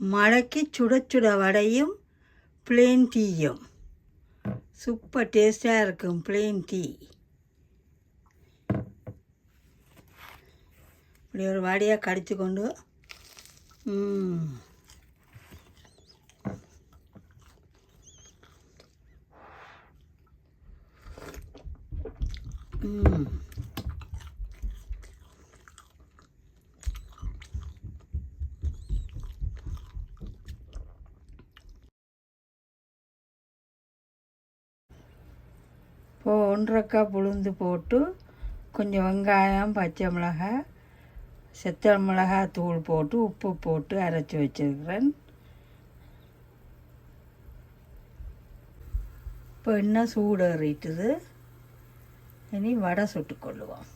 மழைக்கு சுட சுட வடையும் பிளேன் டீயும் சூப்பர் டேஸ்டாக இருக்கும் பிளேன் டீ இப்படி ஒரு வடையாக கடிச்சு கொண்டு ம். ம் இப்போ ஒன்றரை போட்டு கொஞ்சம் வெங்காயம் பச்சை மிளகாய் செத்த மிளகாய் தூள் போட்டு உப்பு போட்டு அரைச்சி வச்சிருக்கிறேன். இப்போ எண்ணெய் சூடேறிட்டுது. இனி வடை சுட்டுக்கொள்ளுவோம்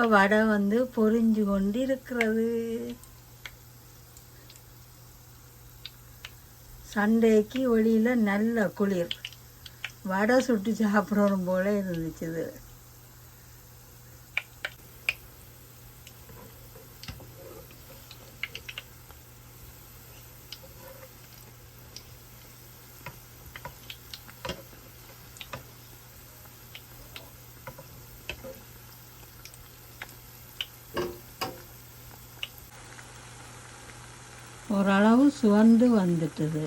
இப்போ வடை வந்து பொரிஞ்சு கொண்டு இருக்கிறது சண்டேக்கு வெளியில் நல்ல குளிர். வடை சுட்டு சாப்பிட்றோம் போல இருந்துச்சு ஓரளவு சுவந்து வந்துட்டுது.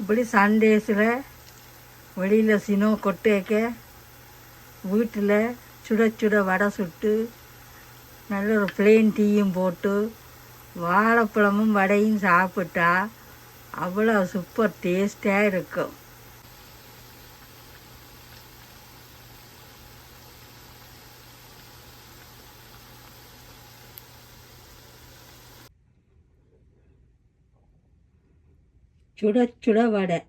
இப்படி சண்டேஸில் வெளியில் சினோ கொட்டேக்க வீட்டில் சுட சுட வடை சுட்டு நல்ல ஒரு பிளெயின் டீயும் போட்டு வாழைப்பழமும் வடையும் சாப்பிட்டா அவ்வளோ சூப்பர் டேஸ்டாக இருக்கும். சுட சுட வடை.